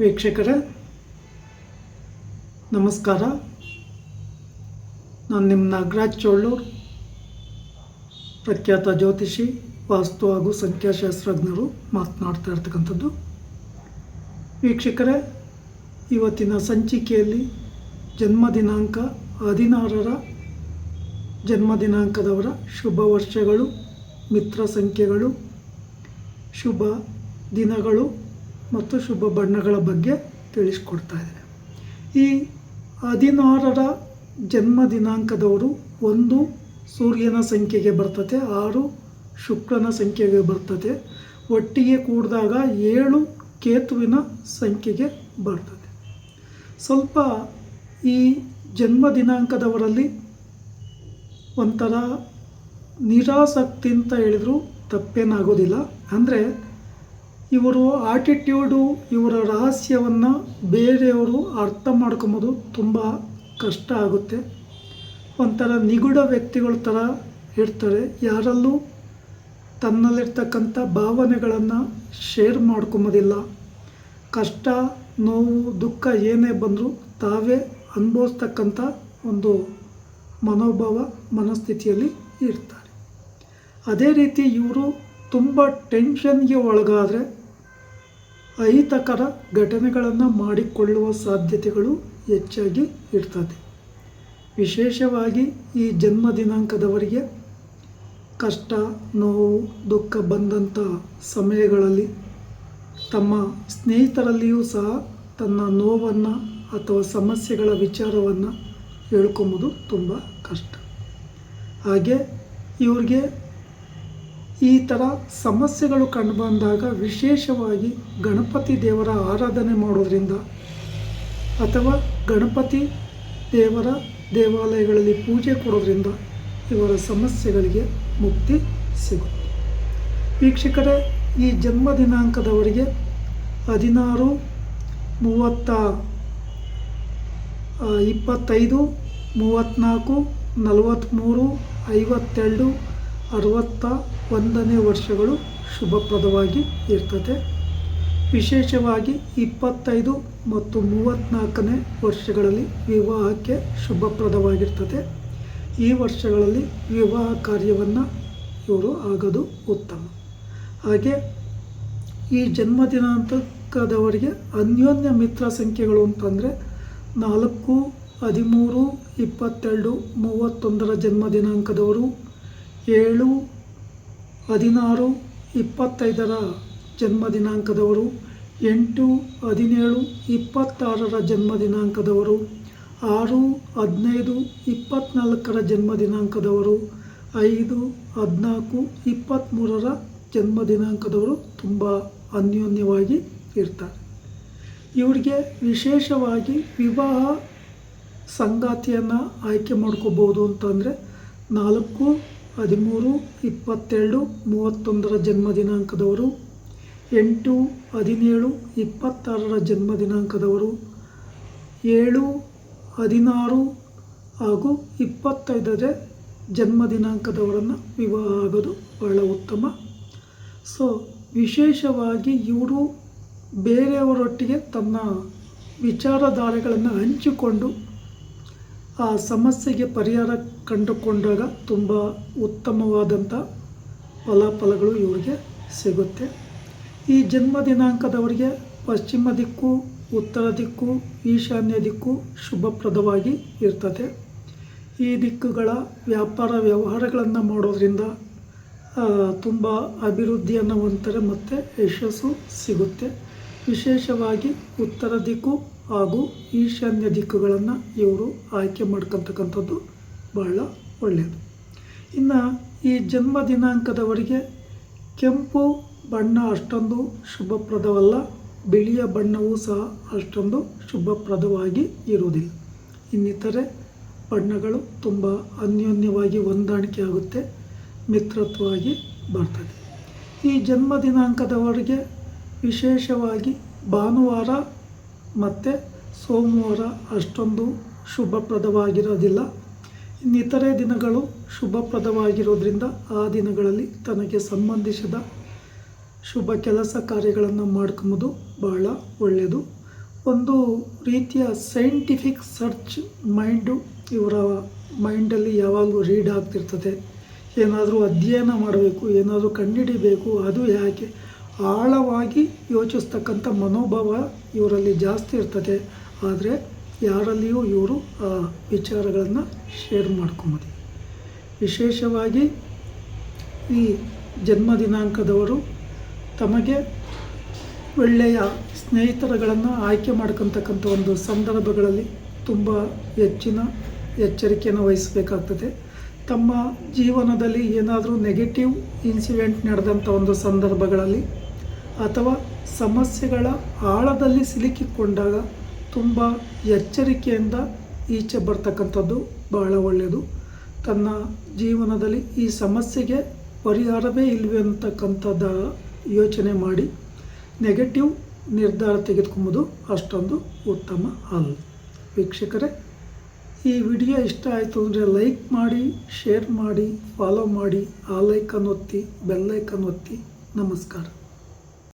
ವೀಕ್ಷಕರೇ, ನಮಸ್ಕಾರ. ನಾನು ನಿಮ್ಮ ನಾಗರಾಜ್ ಚೋಳೂರ್ ಪ್ರಖ್ಯಾತ ಜ್ಯೋತಿಷಿ, ವಾಸ್ತು ಹಾಗೂ ಸಂಖ್ಯಾಶಾಸ್ತ್ರಜ್ಞರು ಮಾತನಾಡ್ತಾ ಇರ್ತಕ್ಕಂಥದ್ದು. ವೀಕ್ಷಕರೇ, ಇವತ್ತಿನ ಸಂಚಿಕೆಯಲ್ಲಿ ಜನ್ಮ ದಿನಾಂಕ ಹದಿನಾರರ ಜನ್ಮ ದಿನಾಂಕದವರ ಶುಭ ವರ್ಷಗಳು, ಮಿತ್ರ ಸಂಖ್ಯೆಗಳು, ಶುಭ ದಿನಗಳು ಮತ್ತು ಶುಭ ಬಣ್ಣಗಳ ಬಗ್ಗೆ ತಿಳಿಸ್ಕೊಡ್ತಾ ಇದ್ದಾರೆ. ಈ ಹದಿನಾರರ ಜನ್ಮ ದಿನಾಂಕದವರು ಒಂದು ಸೂರ್ಯನ ಸಂಖ್ಯೆಗೆ ಬರ್ತದೆ, ಆರು ಶುಕ್ರನ ಸಂಖ್ಯೆಗೆ ಬರ್ತದೆ, ಒಟ್ಟಿಗೆ ಕೂಡಿದಾಗ ಏಳು ಕೇತುವಿನ ಸಂಖ್ಯೆಗೆ ಬರ್ತದೆ. ಸ್ವಲ್ಪ ಈ ಜನ್ಮ ದಿನಾಂಕದವರಲ್ಲಿ ಒಂಥರ ನಿರಾಸಕ್ತಿ ಅಂತ ಹೇಳಿದ್ರು ತಪ್ಪೇನಾಗೋದಿಲ್ಲ. ಅಂದರೆ ಇವರು ಆಟಿಟ್ಯೂಡು ಇವರ ರಹಸ್ಯವನ್ನು ಬೇರೆಯವರು ಅರ್ಥ ಮಾಡ್ಕೊಂಬೋದು ತುಂಬ ಕಷ್ಟ ಆಗುತ್ತೆ. ಒಂಥರ ನಿಗೂಢ ವ್ಯಕ್ತಿಗಳ ಥರ ಇರ್ತಾರೆ. ಯಾರಲ್ಲೂ ತನ್ನಲ್ಲಿರ್ತಕ್ಕಂಥ ಭಾವನೆಗಳನ್ನು ಶೇರ್ ಮಾಡ್ಕೊಂಬೋದಿಲ್ಲ ಕಷ್ಟ, ನೋವು, ದುಃಖ ಏನೇ ಬಂದರೂ ತಾವೇ ಅನುಭವಿಸ್ತಕ್ಕಂಥ ಒಂದು ಮನೋಭಾವ, ಮನಸ್ಥಿತಿಯಲ್ಲಿ ಇರ್ತಾರೆ. ಅದೇ ರೀತಿ ಇವರು ತುಂಬ ಟೆನ್ಷನ್ಗೆ ಒಳಗಾದರೆ ಅಹಿತಕರ ಘಟನೆಗಳನ್ನು ಮಾಡಿಕೊಳ್ಳುವ ಸಾಧ್ಯತೆಗಳು ಹೆಚ್ಚಾಗಿ ಇರ್ತದೆ. ವಿಶೇಷವಾಗಿ ಈ ಜನ್ಮ ದಿನಾಂಕದವರಿಗೆ ಕಷ್ಟ, ನೋವು, ದುಃಖ ಬಂದಂಥ ಸಮಯಗಳಲ್ಲಿ ತಮ್ಮ ಸ್ನೇಹಿತರಲ್ಲಿಯೂ ಸಹ ತನ್ನ ನೋವನ್ನು ಅಥವಾ ಸಮಸ್ಯೆಗಳ ವಿಚಾರವನ್ನು ಹೇಳ್ಕೊಂಬೋದು ತುಂಬ ಕಷ್ಟ. ಹಾಗೆ ಇವ್ರಿಗೆ ಈ ಥರ ಸಮಸ್ಯೆಗಳು ಕಂಡುಬಂದಾಗ ವಿಶೇಷವಾಗಿ ಗಣಪತಿ ದೇವರ ಆರಾಧನೆ ಮಾಡೋದ್ರಿಂದ ಅಥವಾ ಗಣಪತಿ ದೇವರ ದೇವಾಲಯಗಳಲ್ಲಿ ಪೂಜೆ ಕೊಡೋದ್ರಿಂದ ಇವರ ಸಮಸ್ಯೆಗಳಿಗೆ ಮುಕ್ತಿ ಸಿಗುತ್ತೆ. ವೀಕ್ಷಕರೇ, ಈ ಜನ್ಮ ದಿನಾಂಕದವರಿಗೆ ಹದಿನಾರು ಮೂವತ್ತ ಇಪ್ಪತ್ತೈದು, ಮೂವತ್ತ್ನಾಲ್ಕು, ನಲವತ್ತ್ಮೂರು, ಐವತ್ತೆರಡು ಅರವತ್ತ ಒಂದನೇ ವರ್ಷಗಳು ಶುಭಪ್ರದವಾಗಿ ಇರ್ತದೆ. ವಿಶೇಷವಾಗಿ ಇಪ್ಪತ್ತೈದು ಮತ್ತು ಮೂವತ್ತ್ನಾಲ್ಕನೇ ವರ್ಷಗಳಲ್ಲಿ ವಿವಾಹಕ್ಕೆ ಶುಭಪ್ರದವಾಗಿರ್ತದೆ. ಈ ವರ್ಷಗಳಲ್ಲಿ ವಿವಾಹ ಕಾರ್ಯವನ್ನು ಇವರು ಆಗೋದು ಉತ್ತಮ. ಹಾಗೆ ಈ ಜನ್ಮ ದಿನಾಂಕದವರಿಗೆ ಅನ್ಯೋನ್ಯ ಮಿತ್ರ ಸಂಖ್ಯೆಗಳು ಅಂತಂದರೆ ನಾಲ್ಕು, ಹದಿಮೂರು, ಇಪ್ಪತ್ತೆರಡು, ಮೂವತ್ತೊಂದರ ಜನ್ಮ ದಿನಾಂಕದವರು ಏಳು, ಹದಿನಾರು, ಇಪ್ಪತ್ತೈದರ ಜನ್ಮ ದಿನಾಂಕದವರು ಎಂಟು, ಹದಿನೇಳು, ಇಪ್ಪತ್ತಾರರ ಜನ್ಮ ದಿನಾಂಕದವರು ಆರು, ಹದಿನೈದು ಇಪ್ಪತ್ತ್ನಾಲ್ಕರ ಜನ್ಮ ದಿನಾಂಕದವರು ಐದು, ಹದಿನಾಲ್ಕು ಇಪ್ಪತ್ತ್ಮೂರರ ಜನ್ಮ ದಿನಾಂಕದವರು ತುಂಬ ಅನ್ಯೋನ್ಯವಾಗಿ ಇರ್ತಾರೆ. ಇವರಿಗೆ ವಿಶೇಷವಾಗಿ ವಿವಾಹ ಸಂಗಾತಿಯನ್ನು ಆಯ್ಕೆ ಮಾಡ್ಕೋಬೋದು ಅಂತಂದರೆ ನಾಲ್ಕು ಹದಿಮೂರು, ಇಪ್ಪತ್ತೆರಡು, ಮೂವತ್ತೊಂದರ ಜನ್ಮ ದಿನಾಂಕದವರು. ಎಂಟು, ಹದಿನೇಳು, ಇಪ್ಪತ್ತಾರರ ಜನ್ಮ ದಿನಾಂಕದವರು. ಏಳು, ಹದಿನಾರು ಹಾಗೂ ಇಪ್ಪತ್ತೈದರ ಜನ್ಮ ದಿನಾಂಕದವರನ್ನು ವಿವಾಹ ಆಗೋದು ಬಹಳ ಉತ್ತಮ. ಸೊ, ವಿಶೇಷವಾಗಿ ಇವರು ಬೇರೆಯವರೊಟ್ಟಿಗೆ ತನ್ನ ವಿಚಾರಧಾರೆಗಳನ್ನು ಹಂಚಿಕೊಂಡು ಆ ಸಮಸ್ಯೆಗೆ ಪರಿಹಾರ ಕಂಡುಕೊಂಡಾಗ ತುಂಬ ಉತ್ತಮವಾದಂಥ ಫಲಾಫಲಗಳು ಇವರಿಗೆ ಸಿಗುತ್ತೆ. ಈ ಜನ್ಮ ದಿನಾಂಕದವರಿಗೆ ಪಶ್ಚಿಮ ದಿಕ್ಕು, ಉತ್ತರ ದಿಕ್ಕು, ಈಶಾನ್ಯ ದಿಕ್ಕು ಶುಭಪ್ರದವಾಗಿ ಇರ್ತದೆ. ಈ ದಿಕ್ಕುಗಳ ವ್ಯಾಪಾರ ವ್ಯವಹಾರಗಳನ್ನು ಮಾಡೋದ್ರಿಂದ ತುಂಬ ಅಭಿವೃದ್ಧಿಯನ್ನು ಹೊಂದ್ತಾರೆ ಮತ್ತು ಯಶಸ್ಸು ಸಿಗುತ್ತೆ. ವಿಶೇಷವಾಗಿ ಉತ್ತರ ದಿಕ್ಕು ಹಾಗೂ ಈಶಾನ್ಯ ದಿಕ್ಕುಗಳನ್ನು ಇವರು ಆಯ್ಕೆ ಮಾಡ್ಕೊತಕ್ಕಂಥದ್ದು ಬಹಳ ಒಳ್ಳೆಯದು ಇನ್ನು ಈ ಜನ್ಮ ದಿನಾಂಕದವರಿಗೆ ಕೆಂಪು ಬಣ್ಣ ಅಷ್ಟೊಂದು ಶುಭಪ್ರದವಲ್ಲ, ಬಿಳಿಯ ಬಣ್ಣವೂ ಸಹ ಅಷ್ಟೊಂದು ಶುಭಪ್ರದವಾಗಿ ಇರುವುದಿಲ್ಲ. ಇನ್ನಿತರೆ ಬಣ್ಣಗಳು ತುಂಬ ಅನ್ಯೋನ್ಯವಾಗಿ ಹೊಂದಾಣಿಕೆ ಆಗುತ್ತೆ, ಮಿತ್ರತ್ವವಾಗಿ ಬರ್ತದೆ. ಈ ಜನ್ಮ ದಿನಾಂಕದವರಿಗೆ ವಿಶೇಷವಾಗಿ ಭಾನುವಾರ ಮತ್ತು ಸೋಮವಾರ ಅಷ್ಟೊಂದು ಶುಭಪ್ರದವಾಗಿರೋದಿಲ್ಲ. ಇನ್ನಿತರೆ ದಿನಗಳು ಶುಭಪ್ರದವಾಗಿರೋದ್ರಿಂದ ಆ ದಿನಗಳಲ್ಲಿ ತನಗೆ ಸಂಬಂಧಿಸಿದ ಶುಭ ಕೆಲಸ ಕಾರ್ಯಗಳನ್ನು ಮಾಡ್ಕೊಂಬೋದು ಬಹಳ ಒಳ್ಳೆಯದು ಒಂದು ರೀತಿಯ ಸೈಂಟಿಫಿಕ್ ಸರ್ಚ್ ಮೈಂಡು ಇವರ ಮೈಂಡಲ್ಲಿ ಯಾವಾಗಲೂ ರೀಡ್ ಆಗ್ತಿರ್ತದೆ. ಏನಾದರೂ ಅಧ್ಯಯನ ಮಾಡಬೇಕು, ಏನಾದರೂ ಕಂಡುಹಿಡಿಬೇಕು, ಅದು ಯಾಕೆ ಆಳವಾಗಿ ಯೋಚಿಸ್ತಕ್ಕಂಥ ಮನೋಭಾವ ಇವರಲ್ಲಿ ಜಾಸ್ತಿ ಇರ್ತದೆ. ಆದರೆ ಯಾರಲ್ಲಿಯೂ ಇವರು ಆ ವಿಚಾರಗಳನ್ನು ಶೇರ್ ಮಾಡ್ಕೊಂಬೋದು ವಿಶೇಷವಾಗಿ ಈ ಜನ್ಮ ದಿನಾಂಕದವರು ತಮಗೆ ಒಳ್ಳೆಯ ಸ್ನೇಹಿತರುಗಳನ್ನು ಆಯ್ಕೆ ಮಾಡ್ಕೊತಕ್ಕಂಥ ಒಂದು ಸಂದರ್ಭಗಳಲ್ಲಿ ತುಂಬ ಹೆಚ್ಚಿನ ಎಚ್ಚರಿಕೆಯನ್ನು ವಹಿಸಬೇಕಾಗ್ತದೆ. ತಮ್ಮ ಜೀವನದಲ್ಲಿ ಏನಾದರೂ ನೆಗೆಟಿವ್ ಇನ್ಸಿಡೆಂಟ್ ನಡೆದಂಥ ಒಂದು ಸಂದರ್ಭಗಳಲ್ಲಿ ಅಥವಾ ಸಮಸ್ಯೆಗಳ ಆಳದಲ್ಲಿ ಸಿಲುಕಿಕೊಂಡಾಗ ತುಂಬ ಎಚ್ಚರಿಕೆಯಿಂದ ಈಚೆ ಬರ್ತಕ್ಕಂಥದ್ದು ಬಹಳ ಒಳ್ಳೆಯದು. ತನ್ನ ಜೀವನದಲ್ಲಿ ಈ ಸಮಸ್ಯೆಗೆ ಪರಿಹಾರವೇ ಇಲ್ವೇ ಅಂತಕ್ಕಂಥದ್ದು ಯೋಚನೆ ಮಾಡಿ ನೆಗೆಟಿವ್ ನಿರ್ಧಾರ ತೆಗೆದುಕೊಂಬೋದು ಅಷ್ಟೊಂದು ಉತ್ತಮ ಅಲ್ಲ. ವೀಕ್ಷಕರೇ, ಈ ವಿಡಿಯೋ ಇಷ್ಟ ಆಯಿತು ಅಂದರೆ ಲೈಕ್ ಮಾಡಿ, ಶೇರ್ ಮಾಡಿ ಫಾಲೋ ಮಾಡಿ, ಆ ಲೈಕನ್ನು ಒತ್ತಿ ಬೆಲ್ಲೈಕನ್ನು ಒತ್ತಿ. ನಮಸ್ಕಾರ.